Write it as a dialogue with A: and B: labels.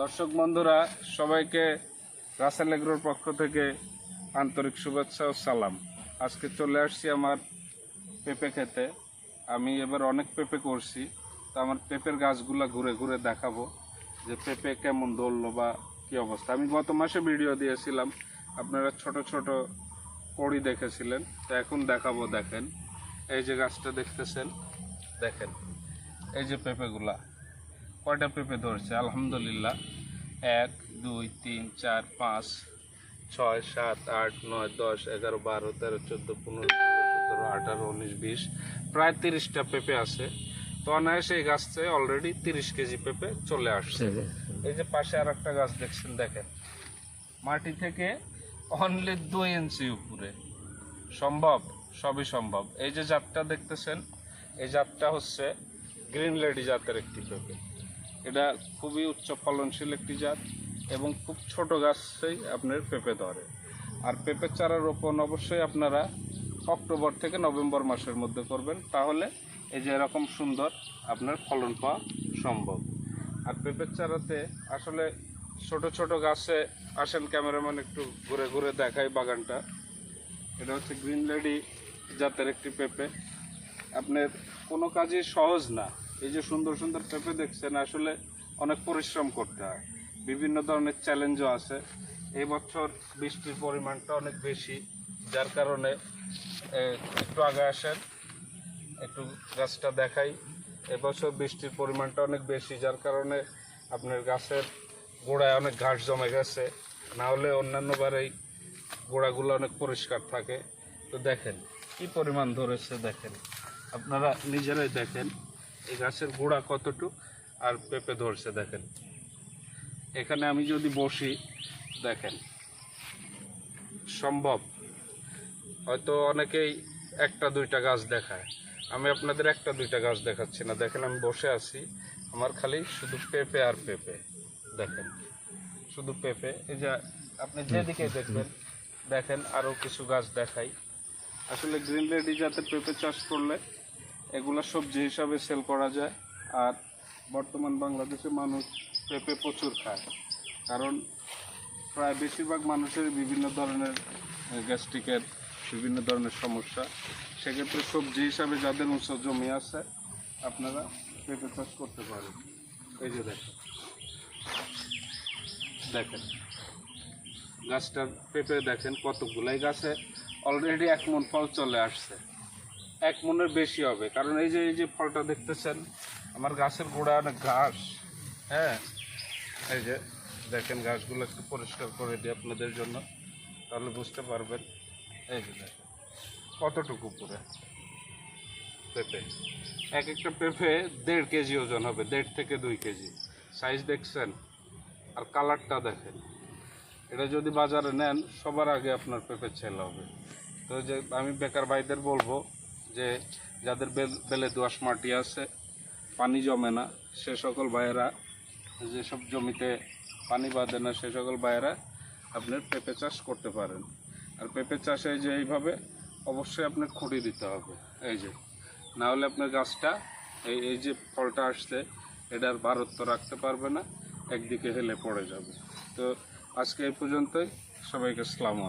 A: দর্শক বন্ধুরা সবাইকে রাসেল এগ্রোর পক্ষ থেকে আন্তরিক শুভেচ্ছা ও সালাম আজকে চলে আসছি আমার পেঁপে খেতে আমি এবার অনেক পেঁপে করছি তো আমার পেঁপের গাছগুলো ঘুরে ঘুরে দেখাবো যে পেঁপে কেমন ধরলো বা কী অবস্থা আমি গত মাসে ভিডিও দিয়েছিলাম আপনারা ছোট ছোট কড়ি দেখেছিলেন তো এখন দেখাবো দেখেন এই যে গাছটা দেখতেছেন দেখেন এই যে পেঁপেগুলা কয়টা পেঁপে ধরছে আলহামদুলিল্লাহ এক দুই তিন চার পাঁচ ছয় সাত আট নয় দশ এগারো বারো তেরো চোদ্দো পনেরো সতেরো আঠারো উনিশ বিশ প্রায় তিরিশটা পেঁপে আছে তো অনায়াসে এই গাছতে অলরেডি তিরিশ কেজি পেঁপে চলে আসছে এই যে পাশে আর একটা গাছ দেখছেন দেখেন মাটি থেকে অনলি দুই ইঞ্চি উপরে সম্ভব সবই সম্ভব এই যে জাতটা দেখতেছেন এই জাতটা হচ্ছে গ্রিন লেডি জাতের একটি পেঁপে এটা খুবই উচ্চ ফলনশীল একটি জাত এবং খুব ছোট গাছেই আপনার পেঁপে ধরে আর পেঁপের চারা রোপণ অবশ্যই আপনারা অক্টোবর থেকে নভেম্বর মাসের মধ্যে করবেন তাহলে এই যে এরকম সুন্দর আপনার ফলন পাওয়া সম্ভব আর পেঁপের চারাতে আসলে ছোট ছোট গাছে আসেন ক্যামেরাম্যান একটু ঘুরে ঘুরে দেখায় বাগানটা এটা হচ্ছে গ্রিন লেডি জাতের একটি পেঁপে আপনার কোনো কাজই সহজ না এই যে সুন্দর সুন্দর পেঁপে দেখছেন আসলে অনেক পরিশ্রম করতে হয় বিভিন্ন ধরনের চ্যালেঞ্জও আছে এই বছর বৃষ্টির পরিমাণটা অনেক বেশি যার কারণে একটু আগে আসেন একটু গাছটা দেখাই এবছর বৃষ্টির পরিমাণটা অনেক বেশি যার কারণে আপনার গাছের গোড়ায় অনেক ঘাস জমে গেছে না হলে অন্যান্য বারেই গোড়াগুলো অনেক পরিষ্কার থাকে তো দেখেন কি পরিমাণ ধরেছে দেখেন আপনারা নিজেরাই দেখেন এই গাছের গোড়া কতটুক আর পেঁপে ধরছে দেখেন এখানে আমি যদি বসি দেখেন সম্ভব হয়তো অনেকেই একটা দুইটা গাছ দেখায় আমি আপনাদের একটা দুইটা গাছ দেখাচ্ছি না দেখেন আমি বসে আছি আমার খালি শুধু পেঁপে আর পেঁপে দেখেন শুধু পেঁপে এই যে আপনি যেদিকে আচ্ছা, আচ্ছা। দেখবেন দেখেন আরও কিছু গাছ দেখাই আসলে গ্রিন লেডি যাতে পেঁপে চাষ করলে এগুলো সবজি হিসাবে সেল করা যায় আর বর্তমান বাংলাদেশে মানুষ পেঁপে প্রচুর খায় কারণ প্রায় বেশিরভাগ মানুষের বিভিন্ন ধরনের গ্যাস্ট্রিকের বিভিন্ন ধরনের সমস্যা সেক্ষেত্রে সবজি হিসাবে যাদের উঁচু জমি আছে আপনারা পেঁপে চাষ করতে পারেন এই যে দেখেন দেখেন গাছটার পেঁপে দেখেন কতগুলাই গাছে অলরেডি এক মন ফল চলে আসছে এক মনের বেশি হবে কারণ এই যে এই যে ফলটা দেখতেছেন আমার গাছের গোড়া অনেক ঘাস হ্যাঁ এই যে দেখেন গাছগুলো একটু পরিষ্কার করে দিই আপনাদের জন্য তাহলে বুঝতে পারবেন এই যে দেখেন কতটুকু পরে পেঁপে এক একটা পেঁপে দেড় কেজি ওজন হবে দেড় থেকে দুই কেজি সাইজ দেখছেন আর কালারটা দেখেন এটা যদি বাজারে নেন সবার আগে আপনার পেঁপে ছেলে হবে তো যে আমি বেকার ভাইদের বলবো যে যাদের বেলে দোয়াশ মাটি আছে পানি জমে না সে সকল ভাইয়েরা যেসব জমিতে পানি বাঁধে না সে সকল ভাইয়েরা আপনার পেঁপে চাষ করতে পারেন আর পেঁপে চাষে যে এইভাবে অবশ্যই আপনার খুঁটি দিতে হবে এই যে না হলে আপনার গাছটা এই এই যে ফলটা আসছে এটার ভারত্ব রাখতে পারবে না একদিকে হেলে পড়ে যাবে তো আজকে এই পর্যন্তই সবাইকে সালাম